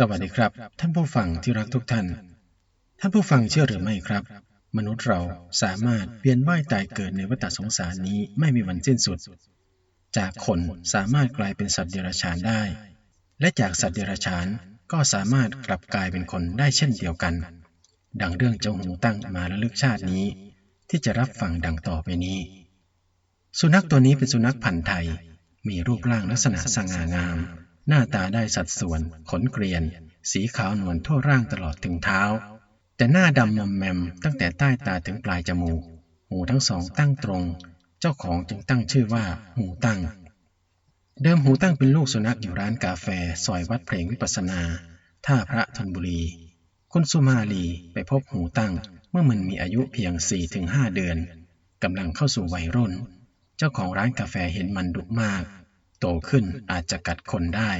สวัสดีครับ ท่านผู้ฟังที่รักทุกท่าน ท่านผู้ฟังเชื่อหรือไม่ครับ มนุษย์เราสามารถเวียนว่ายตายเกิดในวัฏสงสารนี้ไม่มีวันสิ้นสุด จากคนสามารถกลายเป็นสัตว์เดรัจฉานได้ และจากสัตว์เดรัจฉานก็สามารถกลับกลายเป็นคนได้เช่นเดียวกัน ดังเรื่องเจ้าหูตั้งมาระลึกชาตินี้ ที่จะรับฟังดังต่อไปนี้ สุนัขตัวนี้เป็นสุนัขพันธุ์ไทย มีรูปร่างลักษณะสง่างาม หน้าตาได้สัดส่วน ขนเกรียน สีขาวนวลทั่วร่างตลอดถึงเท้า แต่หน้าดำมอมแมมตั้งแต่ใต้ตาถึงปลายจมูก หูทั้งสองตั้งตรง เจ้าของจึงตั้งชื่อว่า หูตั้ง เดิมหูตั้งเป็นลูกสุนัขอยู่ร้านกาแฟซอยวัดเพลงวิปัสสนา ท่าพระธนบุรี คุณสุมาลีไปพบหูตั้ง เมื่อมันมีอายุเพียง 4-5 เดือนกำลังเข้าสู่วัยรุ่น เจ้าของร้านกาแฟเห็นมันดุมาก โตขึ้นอาจจะกัดคนได้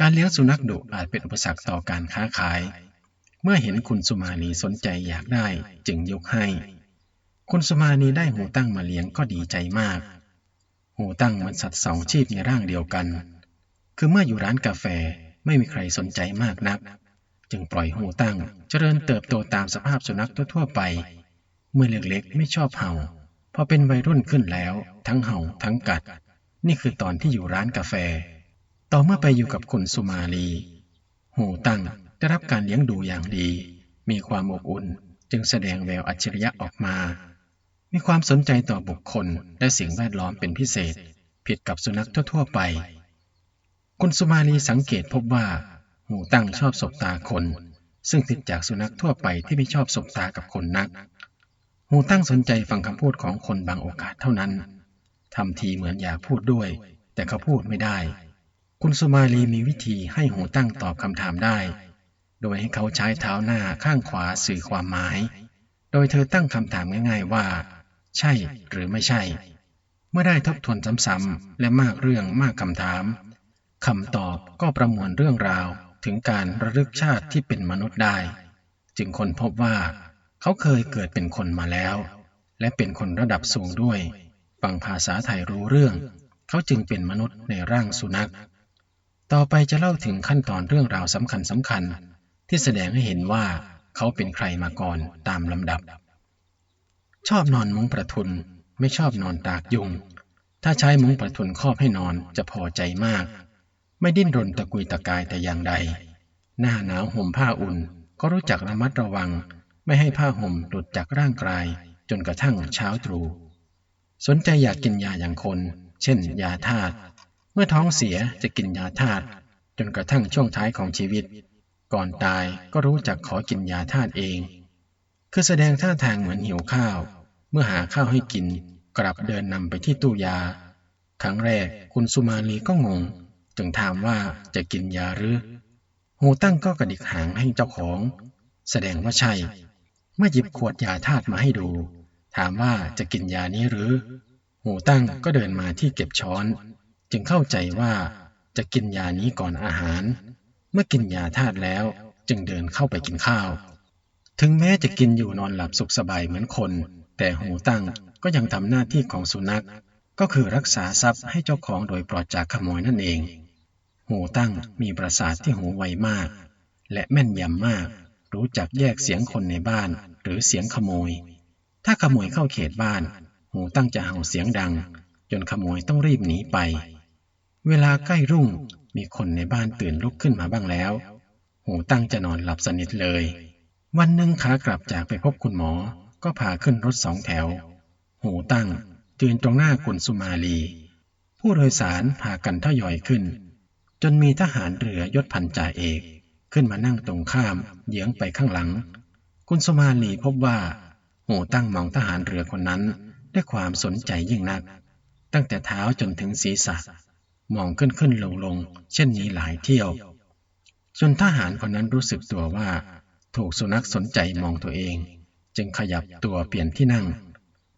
การเลี้ยงสุนัขดุอาจเป็นอุปสรรคต่อการค้าขาย เมื่อเห็นคุณสุมาลีสนใจอยากได้จึงยกให้ คุณสุมาลีได้หูตั้งมาเลี้ยงก็ดีใจมาก หูตั้งมันสัตว์สองชีพในร่างเดียวกัน คือเมื่ออยู่ร้านกาแฟไม่มีใครสนใจมากนัก จึงปล่อยหูตั้งเจริญเติบโตตามสภาพสุนัขทั่วไป เมื่อเล็กๆไม่ชอบเห่าพอเป็นวัยรุ่นขึ้นแล้ว ทั้งเห่าทั้งกัด นี่คือตอนที่อยู่ร้านกาแฟ ต่อเมื่อไปอยู่กับคุณสุมาลี หูตั้งได้รับการเลี้ยงดูอย่างดี มีความอบอุ่นจึงแสดงแววอัจฉริยะออกมา มีความสนใจต่อบุคคลและสิ่งแวดล้อมเป็นพิเศษ ผิดกับสุนัขทั่ว ๆ ไป คุณสุมาลีสังเกตพบว่า หูตั้งชอบสบตาคน ซึ่งผิดจากสุนัขทั่วไปที่ไม่ชอบสบตากับคนนัก หูตั้งสนใจฟังคำพูดของคนบางโอกาสเท่านั้น ทำทีเหมือนอยากพูดด้วย แต่เขาพูดไม่ได้ คุณสุมาลีมีวิธีให้หูตั้งตอบคำถามได้ โดยให้เขาใช้เท้าหน้าข้างขวาสื่อความหมาย โดยเธอตั้งคำถามง่ายๆว่า ใช่หรือไม่ใช่ เมื่อได้ทบทวนซ้ำๆและมากเรื่องมากคำถามคำตอบก็ประมวลเรื่องราวถึงการระลึกชาติที่เป็นมนุษย์ได้ จึงคนพบว่า เขาเคยเกิดเป็นคนมาแล้ว และเป็นคนระดับสูงด้วย ฟังภาษาไทยรู้เรื่อง เขาจึงเป็นมนุษย์ในร่างสุนัข ต่อไปจะเล่าถึงขั้นตอนเรื่องราวสำคัญสำคัญ ที่แสดงให้เห็นว่าเขาเป็นใครมาก่อนตามลำดับ ชอบนอนมุ้งประทุนไม่ชอบนอนตากยุง ถ้าใช้มุ้งประทุนครอบให้นอนจะพอใจมาก ไม่ดิ้นรนตะกุยตะกายแต่อย่างใด หน้าหนาวห่มผ้าอุ่นก็รู้จักระมัดระวัง ไม่ให้ผ้าห่มหลุดจากร่างกายจนกระทั่งเช้าตรู่ สนใจอยากกินยาอย่างคน เช่น ยาธาตุ เมื่อท้องเสียจะกินยาธาตุจนกระทั่งช่วงท้ายของชีวิต ก่อนตายก็รู้จักขอกินยาธาตุเอง คือแสดงท่าทางเหมือนหิวข้าว เมื่อหาข้าวให้กิน กลับเดินนำไปที่ตู้ยา ครั้งแรกคุณสุมาลีก็งง จึงถามว่าจะกินยาหรือหูตั้งก็กระดิกหางให้เจ้าของ แสดงว่าใช่ เมื่อหยิบขวดยาธาตุมาให้ดู ถามว่าจะกินยานี้หรือ หูตั้งก็เดินมาที่เก็บช้อน จึงเข้าใจว่าจะกินยานี้ก่อนอาหาร เมื่อกินยาธาตุแล้วจึงเดินเข้าไปกินข้าว ถึงแม้จะกินอยู่นอนหลับสุขสบายเหมือนคน แต่หูตั้งก็ยังทำหน้าที่ของสุนัข ก็คือรักษาทรัพย์ให้เจ้าของโดยปลอดจากขโมยนั่นเอง หูตั้งมีประสาทที่หูไวมาก และแม่นยำมาก รู้จักแยกเสียงคนในบ้านหรือเสียงขโมย ถ้าขโมยเข้าเขตบ้านหูตั้งจะเห่าเสียงดัง จนขโมยต้องรีบหนีไป เวลาใกล้รุ่งมีคนในบ้านตื่นลุกขึ้นมาบ้างแล้ว หูตั้งจะนอนหลับสนิทเลย วันหนึ่งขากลับจากไปพบคุณหมอ ก็พาขึ้นรถสองแถว หูตั้งยืนตรงหน้ากุนสุมาลี ผู้โดยสารพากันทยอยขึ้น จนมีทหารเรือยศพันจ่าเอก ขึ้นมานั่งตรงข้ามเยื้องไปข้างหลัง คุณสุมาลีพบว่า หูตั้งมองทหารเรือคนนั้น ด้วยความสนใจยิ่งนัก ตั้งแต่เท้าจนถึงศีรษะ มองขึ้นขึ้นลงลงเช่นนี้หลายเที่ยว จนทหารคนนั้นรู้สึกตัวว่า ถูกสุนัขสนใจมองตัวเอง จึงขยับตัวเปลี่ยนที่นั่ง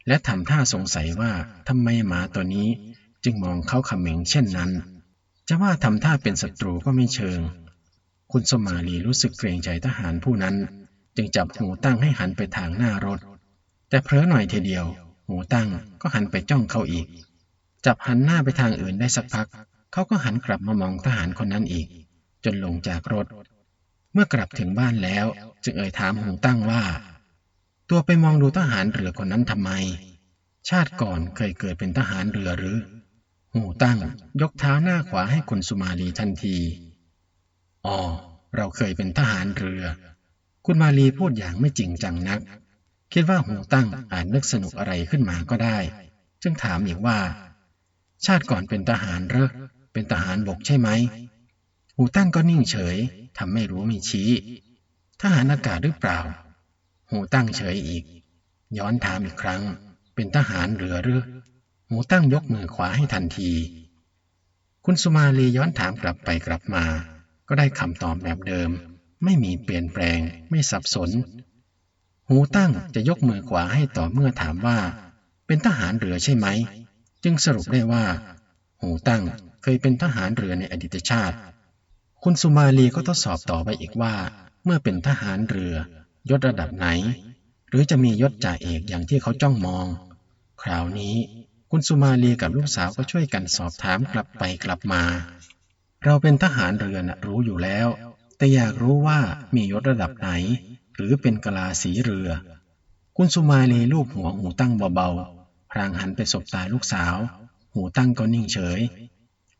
และทำท่าสงสัยว่าทำไมหมาตัวนี้ จึงมองเขาเขม็งเช่นนั้น จะว่าทำท่าเป็นศัตรูก็ไม่เชิง คุณสมาลีรู้สึกเกรงใจทหารผู้นั้น จึงจับหูตั้งให้หันไปทางหน้ารถ แต่เพลอหน่อยทีเดียว หูตั้งก็หันไปจ้องเขาอีก จับหันหน้าไปทางอื่นได้สักพัก เขาก็หันกลับมามองทหารคนนั้นอีกจจนลงจากรถ เมื่อกลับถึงบ้านแล้ว จึงเอ่ยถามหูตั้งว่า ตัวไปมองดูทหารเรือคนนั้นทำไม ชาติก่อนเคยเกิดเป็นทหารเรือหรือ หูตั้งยกเท้าหน้าขวาให้คุณสุมาลีทันทีอ๋อเราเคยเป็นทหารเรือ คุณมาลีพูดอย่างไม่จริงจังนัก คิดว่าหูตั้งอาจนึกสนุกอะไรขึ้นมาก็ได้ จึงถามอีกว่า ชาติก่อนเป็นทหารเหรอเป็นทหารบกใช่ไหม หูตั้งก็นิ่งเฉยทำไม่รู้ไม่ชี้ ทหารอากาศหรือเปล่า หูตั้งเฉยอีก ย้อนถามอีกครั้ง เป็นทหารเรือหรือหูตั้งยกมือขวาให้ทันที คุณสุมาลีย้อนถามกลับไปกลับมา ก็ได้คำตอบแบบเดิม ไม่มีเปลี่ยนแปลง ไม่สับสน หูตั้งจะยกมือขวาให้ต่อเมื่อถามว่า เป็นทหารเรือใช่ไหม จึงสรุปได้ว่า หูตั้งเคยเป็นทหารเรือในอดีตชาติ คุณสุมาลีก็ทดสอบต่อไปอีกว่า เมื่อเป็นทหารเรือยศระดับไหน หรือจะมียศจ่าเอกอย่างที่เขาจ้องมอง คราวนี้คุณสุมาลีกับลูกสาวก็ช่วยกันสอบถามกลับไปกลับมา เราเป็นทหารเรือนะรู้อยู่แล้ว แต่อยากรู้ว่ามียศระดับไหน หรือเป็นกลาสีเรือ คุณสุมาลีลูบหัวหูตั้งเบาๆ พรางหันไปสบตาลูกสาว หูตั้งก็นิ่งเฉย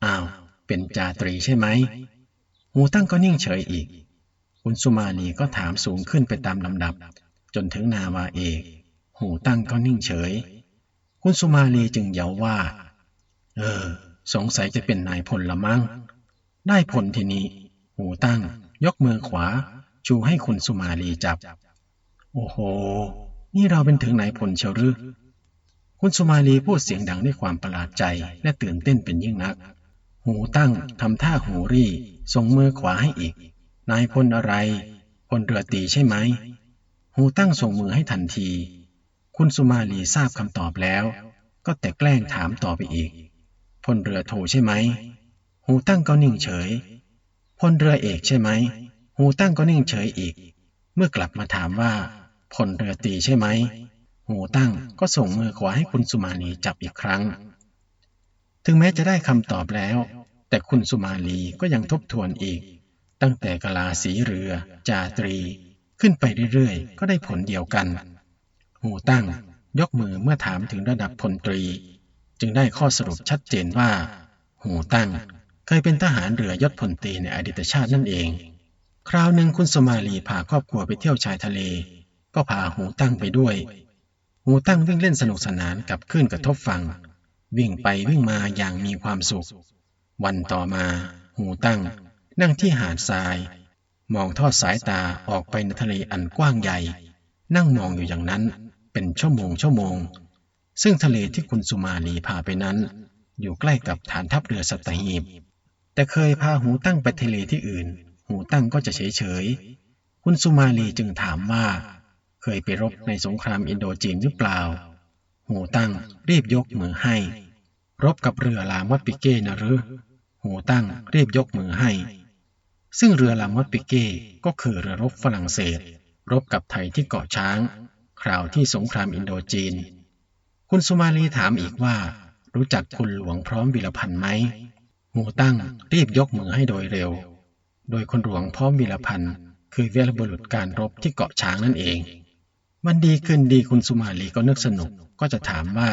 อ้าว เป็นจาตรีใช่ไหม หูตั้งก็นิ่งเฉยอีก คุณสุมาลีก็ถามสูงขึ้นไปตามลำดับ จนถึงนาวาเอก หูตั้งก็นิ่งเฉย คุณสุมาลีจึงเย้าว่า เออ สงสัยจะเป็นนายพลละมั้ง ได้ผลทีนี้ หูตั้ง ยกมือขวา ชูให้คุณสุมาลีจับ โอ้โห นี่เราเป็นถึงนายพลเชียวหรือคุณสุมาลีพูดเสียงดังด้วยความประหลาดใจและตื่นเต้นเป็นยิ่งนัก หูตั้งทำท่าหูรี่ส่งมือขวาให้อีก นายพลอะไรพลเรือตีใช่ไหม หูตั้งส่งมือให้ทันที คุณสุมาลีทราบคำตอบแล้ว ก็แต่แกล้งถามต่อไปอีกพลเรือโทใช่ไหม หูตั้งก็นิ่งเฉยพลเรือเอกใช่ไหม หูตั้งก็นิ่งเฉยอีก เมื่อกลับมาถามว่าพลเรือตีใช่ไหม หูตั้งก็ส่งมือขวาให้คุณสุมาลีจับอีกครั้ง ถึงแม้จะได้คำตอบแล้ว แต่คุณสุมาลีก็ยังทบทวนอีก ตั้งแต่กลาสีเรือ จาตรี ขึ้นไปเรื่อยๆ ก็ได้ผลเดียวกัน หูตั้งยกมือเมื่อถามถึงระดับพลตรี จึงได้ข้อสรุปชัดเจนว่า หูตั้งเคยเป็นทหารเรือยศพลตรีในอดีตชาตินั่นเอง คราวหนึ่งคุณสมาลีพาครอบครัวไปเที่ยวชายทะเล ก็พาหูตั้งไปด้วย หูตั้งวิ่งเล่นสนุกสนานกับคลื่นกระทบฝั่ง วิ่งไปวิ่งมาอย่างมีความสุข วันต่อมา หูตั้ง นั่งที่หาดทราย มองทอดสายตาออกไปในทะเลอันกว้างใหญ่ นั่งมองอยู่อย่างนั้นเป็นชั่วโมงชั่วโมง ซึ่งทะเลที่คุณสุมาลีพาไปนั้น อยู่ใกล้กับฐานทัพเรือสัตหีบ แต่เคยพาหูตั้งไปทะเลที่อื่น หูตั้งก็จะเฉยเฉยๆคุณสุมาลีจึงถามว่า เคยไปรบในสงครามอินโดจีนหรือเปล่า หูตั้งรีบยกมือให้ รบกับเรือลามอดปิเก้นะหรือหูตั้งรีบยกมือให้ ซึ่งเรือลามอดปิเก้ก็คือเรือรบฝรั่งเศส รบกับไทยที่เกาะช้าง คราวที่สงครามอินโดจีน คุณสุมาลีถามอีกว่า รู้จักคุณหลวงพร้อมวิรพันธ์ไหมหูตั้งรีบยกมือให้โดยเร็ว โดยคุณหลวงพร้อวิรพันธ์ คือวีรบุรุษการรบที่เกาะช้างนั่นเองวันดีคืนดีคุณสุมาลีก็นึกสนุกก็จะถามว่า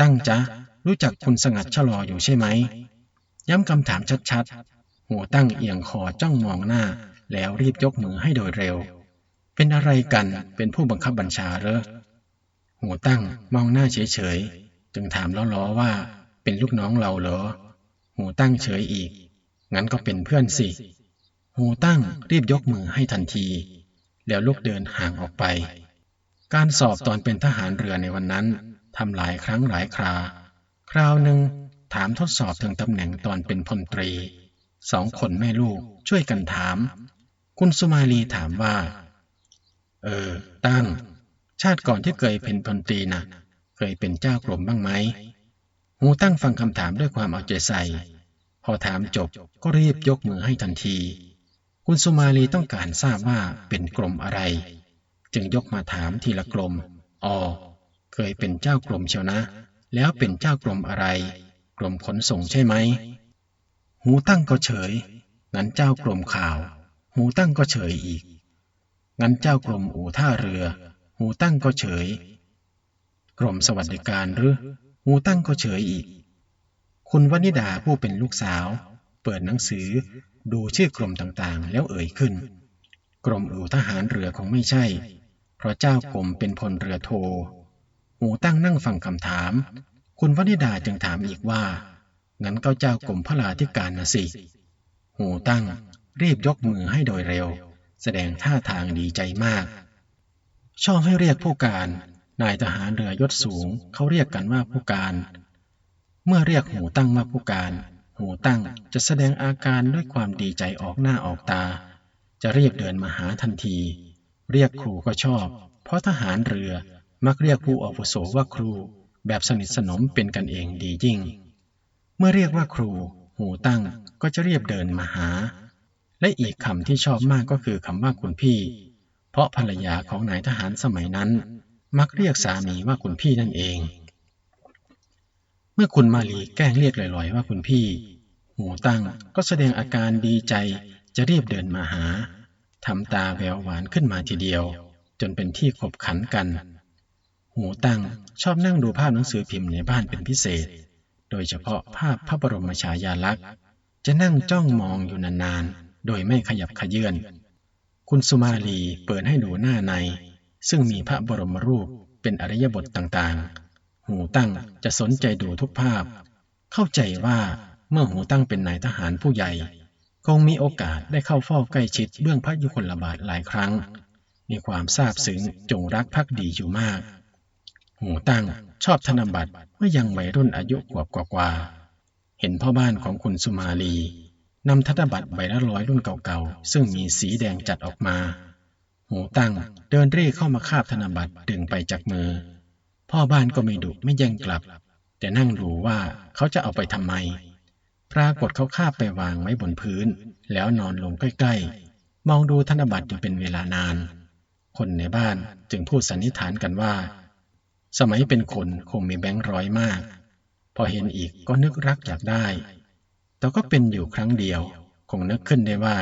ตั้งจ๊ะรู้จักคุณสงัดชะลออยู่ใช่ไหม ย้ำคำถามชัดๆ หูตั้งเอียงคอจ้องมองหน้า แล้วรีบยกมือให้โดยเร็ว เป็นอะไรกันเป็นผู้บังคับบัญชาเหรอหูตั้งมองหน้าเฉยๆ จึงถามล้อๆว่า เป็นลูกน้องเราเหรอ หูตั้งเฉยอีก งั้นก็เป็นเพื่อนสิ หูตั้งรีบยกมือให้ทันที แล้วลุกเดินห่างออกไป การสอบตอนเป็นทหารเรือในวันนั้นทำหลายครั้งหลายครา คราวหนึ่งถามทดสอบถึงตำแหน่งตอนเป็นพลตรี สองคนแม่ลูกช่วยกันถาม คุณสุมาลีถามว่า เออ ตั้ง ชาติก่อนที่เคยเป็นพลตรีนะเคยเป็นเจ้ากรมบ้างไหม หูตั้งฟังคำถามด้วยความเอาใจใส่ พอถามจบก็รีบยกมือให้ทันที คุณสุมาลีต้องการทราบว่าเป็นกรมอะไร จึงยกมาถามทีละกรมอ๋อเคยเป็นเจ้ากรมเชียวนะ แล้วเป็นเจ้ากรมอะไรกรมขนส่งใช่ไหม หูตั้งก็เฉย งั้นเจ้ากรมข่าว หูตั้งก็เฉยอีก งั้นเจ้ากรมอู่ท่าเรือ หูตั้งก็เฉยกรมสวัสดิการหรือ หูตั้งก็เฉยอีก คุณวนิดาผู้เป็นลูกสาว เปิดหนังสือ ดูชื่อกรมต่างๆ แล้วเอ่ยขึ้น กรมอู่ทหารเรือคงไม่ใช่ เพราะเจ้ากรมเป็นพลเรือโทหูตั้งนั่งฟังคำถาม คุณวนิดาจึงถามอีกว่า งั้นก็เจ้ากรมพระลาธิการนะสิ หูตั้งรีบยกมือให้โดยเร็ว แสดงท่าทางดีใจมาก ชอบให้เรียกผู้การ นายทหารเรือยศสูงเขาเรียกกันว่าผู้การ เมื่อเรียกหูตั้งมาผู้การ หูตั้งจะแสดงอาการด้วยความดีใจออกหน้าออกตา จะรีบเดินมาหาทันที เรียกครูก็ชอบ เพราะทหารเรือมักเรียกผู้อาวุโสว่าครู แบบสนิทสนมเป็นกันเองดียิ่ง เมื่อเรียกว่าครู หูตั้งก็จะเรียบเดินมาหา และอีกคำที่ชอบมากก็คือคำว่าคุณพี่ เพราะภรรยาของนายทหารสมัยนั้น มักเรียกสามีว่าคุณพี่นั่นเอง เมื่อคุณมาลีแกล้งเรียกลอยๆ ว่าคุณพี่หูตั้งก็แสดงอาการดีใจจะรีบเดินมาหาทำตาแววหวานขึ้นมาทีเดียว จนเป็นที่ขบขันกัน หูตั้งชอบนั่งดูภาพหนังสือพิมพ์ในบ้านเป็นพิเศษ โดยเฉพาะภาพพระบรมฉายาลักษณ์ จะนั่งจ้องมองอยู่นานๆ โดยไม่ขยับขยื่น คุณสุมาลีเปิดให้ดูหน้าใน ซึ่งมีพระบรมรูปเป็นอริยบทต่างๆ หูตั้งจะสนใจดูทุกภาพ เข้าใจว่าเมื่อหูตั้งเป็นนายทหารผู้ใหญ่ คงมีโอกาสได้เข้าเฝ้าใกล้ชิดเบื้องพระยุคลบาทหลายครั้ง มีความซาบซึ้งจงรักภักดีอยู่มาก หูตั้งชอบธนบัตรเมื่อยังวัยรุ่นอายุขวบกว่าเห็นพ่อบ้านของคุณสุมาลีนำธนบัตรใบละร้อยรุ่นเก่าๆ ซึ่งมีสีแดงจัดออกมา หูตั้งเดินเร่เข้ามาคาบธนบัตรดึงไปจากมือ พ่อบ้านก็ไม่ดุไม่แย่งกลับ แต่นั่งดูว่าเขาจะเอาไปทำไม ปรากฏเขาคาบไปวางไว้บนพื้น แล้วนอนลงใกล้ๆ มองดูธนบัตรอยู่เป็นเวลานาน คนในบ้านจึงพูดสันนิษฐานกันว่า สมัยเป็นคนคงมีแบงค์ร้อยมาก พอเห็นอีกก็นึกรักอยากได้ แต่ก็เป็นอยู่ครั้งเดียว คงนึกขึ้นได้ว่า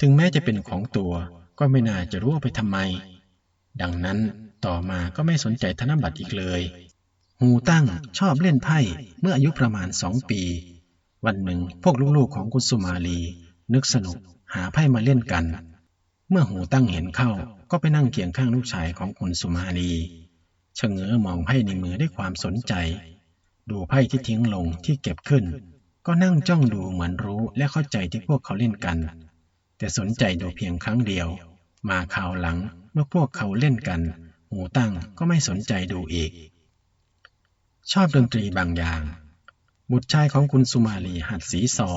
ถึงแม้จะเป็นของตัวก็ไม่น่าจะรู้ไปทำไม ดังนั้น ต่อมาก็ไม่สนใจธนบัตรอีกเลย หูตั้งชอบเล่นไพ่เมื่ออายุประมาณสองปี วันหนึ่งพวกลูกๆของคุณสุมาลี นึกสนุกหาไพ่มาเล่นกัน เมื่อหูตั้งเห็นเข้าก็ไปนั่งเคียงข้างลูกชายของคุณสุมาลีชะเง้อมองไพ่ในมือด้วยความสนใจ ดูไพ่ที่ทิ้งลงที่เก็บขึ้น ก็นั่งจ้องดูเหมือนรู้และเข้าใจที่พวกเขาเล่นกัน แต่สนใจดูเพียงครั้งเดียว มาข่าวหลังเมื่อพวกเขาเล่นกัน หูตั้งก็ไม่สนใจดูอีก ชอบดนตรีบางอย่าง บุตรชายของคุณสุมาลีหัดสีซอ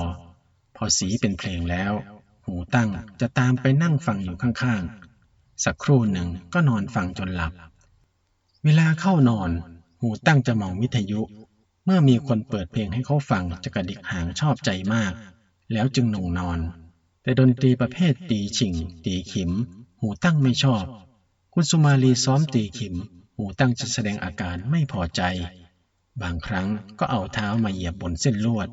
พอสีเป็นเพลงแล้ว หูตั้งจะตามไปนั่งฟังอยู่ข้างๆ สักครู่หนึ่งก็นอนฟังจนหลับ เวลาเข้านอน หูตั้งจะมองวิทยุ เมื่อมีคนเปิดเพลงให้เขาฟังจะกระดิกหางชอบใจมาก แล้วจึงนงนอนแต่ดนตรีประเภทตีฉิงตีขิม หูตั้งไม่ชอบ คุณสุมาลีซ้อมตีขิม หูตั้งจะแสดงอาการไม่พอใจ บางครั้งก็เอาเท้ามาเหยียบบนเส้นลวด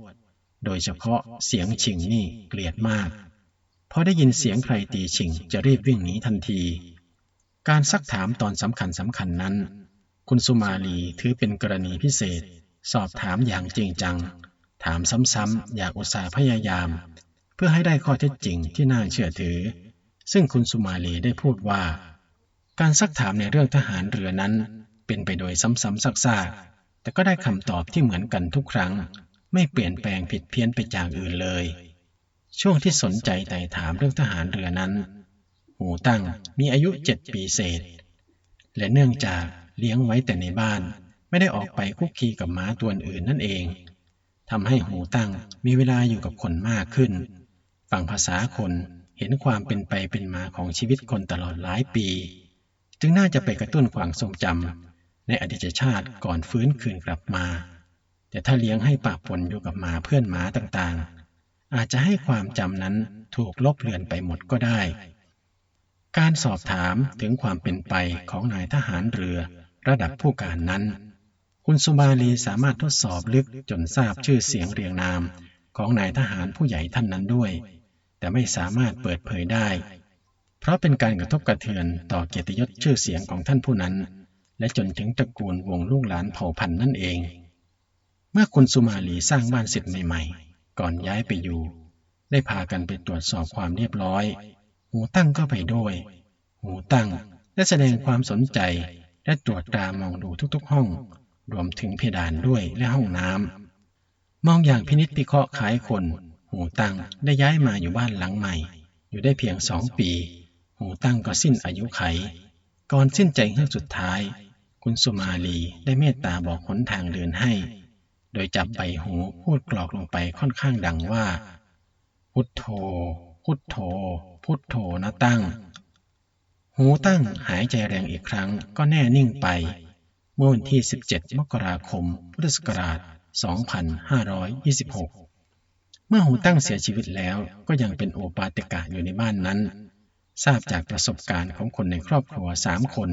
โดยเฉพาะเสียงฉิงนี่เกลียดมากพอได้ยินเสียงใครตีฉิงจะรีบวิ่งหนีทันที การซักถามตอนสำคัญสำคัญนั้น คุณสุมาลีถือเป็นกรณีพิเศษ สอบถามอย่างจริงจัง ถามซ้ำๆอยากอุตส่าห์พยายาม เพื่อให้ได้ข้อเท็จจริงที่น่าเชื่อถือ ซึ่งคุณสุมาลีได้พูดว่า การซักถามในเรื่องทหารเรือนั้น เป็นไปโดยซ้ำๆซากๆแต่ก็ได้คำตอบที่เหมือนกันทุกครั้ง ไม่เปลี่ยนแปลงผิดเพี้ยนไปจากอื่นเลย ช่วงที่สนใจไต่ถามเรื่องทหารเรือนั้น หูตั้งมีอายุเจ็ดปีเศษ และเนื่องจากเลี้ยงไว้แต่ในบ้าน ไม่ได้ออกไปคุกคีกับม้าตัวอื่นนั่นเองทำให้หูตั้งมีเวลาอยู่กับคนมากขึ้น ฟังภาษาคนเห็นความเป็นไปเป็นมาของชีวิตคนตลอดหลายปี จึงน่าจะไปกระตุ้นความทรงจำในอดีตชาติก่อนฟื้นคืนกลับมา แต่ถ้าเลี้ยงให้ปะปนอยู่กับหมาเพื่อนหมาต่างๆ อาจจะให้ความจำนั้นถูกลบเลือนไปหมดก็ได้ การสอบถามถึงความเป็นไปของนายทหารเรือ ระดับผู้การนั้น คุณสุมาลีสามารถทดสอบลึกจนทราบชื่อเสียงเรียงนามของนายทหารผู้ใหญ่ท่านนั้นด้วย แต่ไม่สามารถเปิดเผยได้ เพราะเป็นการกระทบกระเทือนต่อเกียรติยศชื่อเสียงของท่านผู้นั้น และจนถึงตระกูลวงลูกหลานเผ่าพันธุ์นั่นเอง เมื่อคุณสุมาลีสร้างบ้านเสร็จใหม่ ๆ ก่อนย้ายไปอยู่ ได้พากันไปตรวจสอบความเรียบร้อย หูตั้งก็ไปด้วย หูตั้งได้แสดงความสนใจและตรวจตามองดูทุกๆห้อง รวมถึงเพดานด้วยและห้องน้ำมองอย่างพินิจพิเคราะห์ขายคน หูตั้งได้ย้ายมาอยู่บ้านหลังใหม่ อยู่ได้เพียงสองปี หูตั้งก็สิ้นอายุไข ก่อนสิ้นใจเฮือกสุดท้าย คุณสุมาลีได้เมตตาบอกหนทางเดินให้ โดยจับใบหูพูดกรอกลงไปค่อนข้างดังว่า พุทโธ พุทโธ พุทโธนะตั้ง หูตั้งหายใจแรงอีกครั้งก็แน่นิ่งไป เมื่อวันที่ 17 มกราคม พุทธศักราช 2526 เมื่อหูตั้งเสียชีวิตแล้วก็ยังเป็นโอปาติกะอยู่ในบ้านนั้น ทราบจากประสบการณ์ของคนในครอบครัวสามคน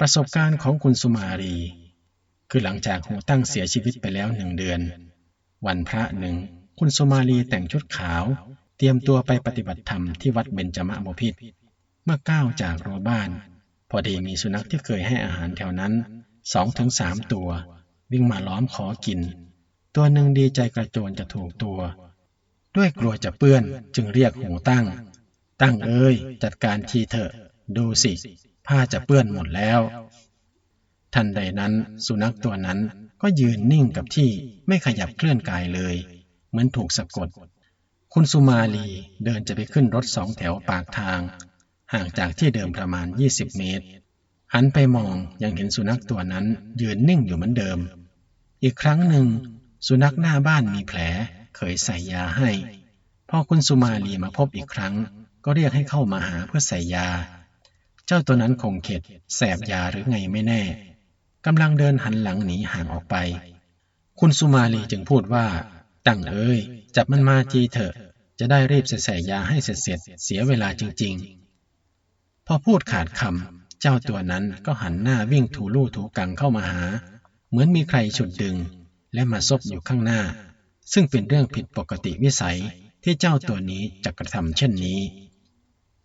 ประสบการณ์ของคุณสุมารี คือหลังจากหูตั้งเสียชีวิตไปแล้วหนึ่งเดือน วันพระหนึ่ง คุณสุมาลีแต่งชุดขาว เตรียมตัวไปปฏิบัติธรรมที่วัดเบญจมะบพิตรเมื่อก้าวจากรั้วบ้าน พอดีมีสุนัขที่เคยให้อาหารแถวนั้นสองถึงสามตัว วิ่งมาล้อมขอกิน ตัวหนึ่งดีใจกระโจนจะถูกตัว ด้วยกลัวจะเปื้อนจึงเรียกหูตั้ง ตั้งเอ้ยจัดการทีเถอะดูสิ ผ้าจะเปื้อนหมดแล้ว ทันใดนั้นสุนัขตัวนั้นก็ยืนนิ่งกับที่ไม่ขยับเคลื่อนกายเลย เหมือนถูกสะกด คุณสุมาลีเดินจะไปขึ้นรถสองแถวปากทาง ห่างจากที่เดิมประมาณ 20 เมตร หันไปมองยังเห็นสุนัขตัวนั้นยืนนิ่งอยู่เหมือนเดิม อีกครั้งหนึ่ง สุนัขหน้าบ้านมีแผลเคยใส่ยาให้ พอคุณสุมาลีมาพบอีกครั้ง ก็เรียกให้เข้ามาหาเพื่อใส่ยา เจ้าตัวนั้นคงเข็ด แสบยาหรือไงไม่แน่กำลังเดินหันหลังหนีห่างออกไป คุณสุมาลีจึงพูดว่า ตั้งเอ้ย จับมันมาจีเถอะ จะได้รีบใส่ยาให้เสร็จเสร็จเสียเวลาจริง ๆ พอพูดขาดคำเจ้าตัวนั้นก็หันหน้าวิ่งถูลู่ถูกังเข้ามาหา เหมือนมีใครฉุดดึง และมาซบอยู่ข้างหน้า ซึ่งเป็นเรื่องผิดปกติวิสัยที่เจ้าตัวนี้จะกระทำเช่นนี้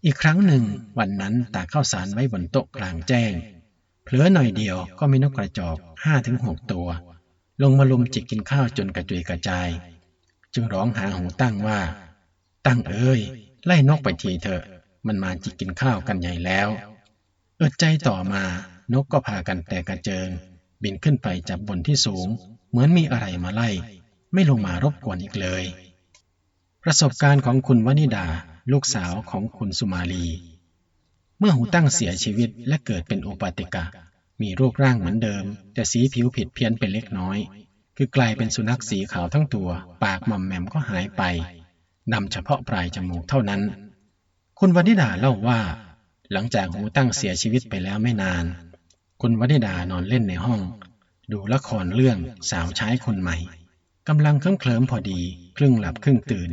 อีกครั้งหนึ่งวันนั้นตากข้าวสารไว้บนโต๊ะกลางแจ้ง เผลอหน่อยเดียวก็มีนกกระจอกห้าถึงหกตัว ลงมาลุมจิกกินข้าวจนกระจุยกระจาย จึงร้องหาหูตั้งว่า ตั้งเอ้ย ไล่นกไปทีเถอะ มันมาจิกกินข้าวกันใหญ่แล้วเอิดใจต่อมานกก็พากันแต่กระเจิง บินขึ้นไปจับบนที่สูง เหมือนมีอะไรมาไล่ ไม่ลงมารบกวนอีกเลย ประสบการณ์ของคุณวนิดา ลูกสาวของคุณสุมาลี เมื่อหูตั้งเสียชีวิตและเกิดเป็นโอปาติกะ มีรูปร่างเหมือนเดิม แต่สีผิวผิดเพี้ยนไปเล็กน้อย คือกลายเป็นสุนัขสีขาวทั้งตัว ปากมอมแมมก็หายไปนำเฉพาะปลายจมูกเท่านั้น คุณวนิดาเล่าว่า หลังจากหูตั้งเสียชีวิตไปแล้วไม่นาน คุณวนิดานอนเล่นในห้อง ดูละครเรื่องสาวใช้คนใหม่กำลังเคลิ้มเคลิมพอดี ครึ่งหลับครึ่งตื่น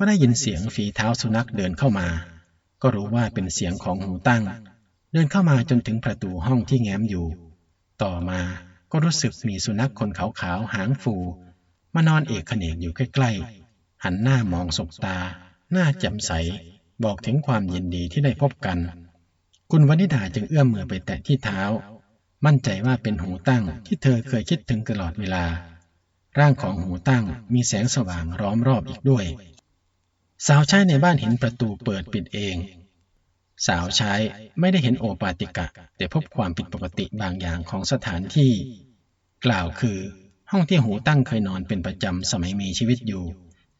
ก็ได้ยินเสียงฝีเท้าสุนัขเดินเข้ามา ก็รู้ว่าเป็นเสียงของหูตั้ง เดินเข้ามาจนถึงประตูห้องที่แง้มอยู่ ต่อมาก็รู้สึกมีสุนัขคนขาวๆหางฟูมานอนเอกเขนกอยู่ใกล้ๆ หันหน้ามองสบตา หน้าแจ่มใส บอกถึงความยินดีที่ได้พบกัน คุณวนิดาจึงเอื้อมมือไปแตะที่เท้า มั่นใจว่าเป็นหูตั้งที่เธอเคยคิดถึงตลอดเวลา ร่างของหูตั้งมีแสงสว่างร้อมรอบอีกด้วย สาวใช้ในบ้านเห็นประตูเปิดปิดเอง สาวใช้ไม่ได้เห็นโอปาติกะ แต่พบความผิดปกติบางอย่างของสถานที่ กล่าวคือ ห้องที่หูตั้งเคยนอนเป็นประจำสมัยมีชีวิตอยู่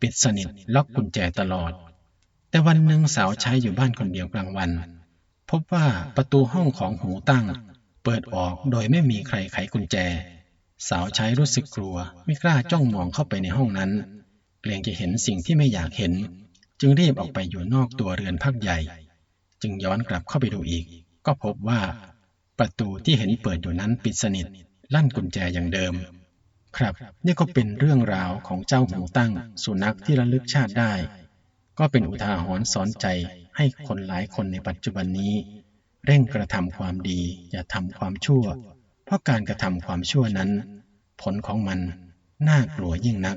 ปิดสนิทล็อกกุญแจตลอด แต่วันหนึ่งสาวใช้อยู่บ้านคนเดียวกลางวัน พบว่าประตูห้องของหูตั้ง เปิดออกโดยไม่มีใครไขกุญแจ สาวใช้รู้สึกกลัว ไม่กล้าจ้องมองเข้าไปในห้องนั้น เกรงจะเห็นสิ่งที่ไม่อยากเห็น จึงรีบออกไปอยู่นอกตัวเรือนพักใหญ่ จึงย้อนกลับเข้าไปดูอีก ก็พบว่าประตูที่เห็นเปิดอยู่นั้นปิดสนิท ลั่นกุญแจอย่างเดิม ครับ นี่ก็เป็นเรื่องราวของเจ้าหูตั้ง สุนัขที่ระลึกชาติได้ ก็เป็นอุทาหรณ์สอนใจให้คนหลายคนในปัจจุบันนี้ เร่งกระทำความดี อย่าทำความชั่ว เพราะการกระทำความชั่วนั้น ผลของมันน่ากลัวยิ่งนัก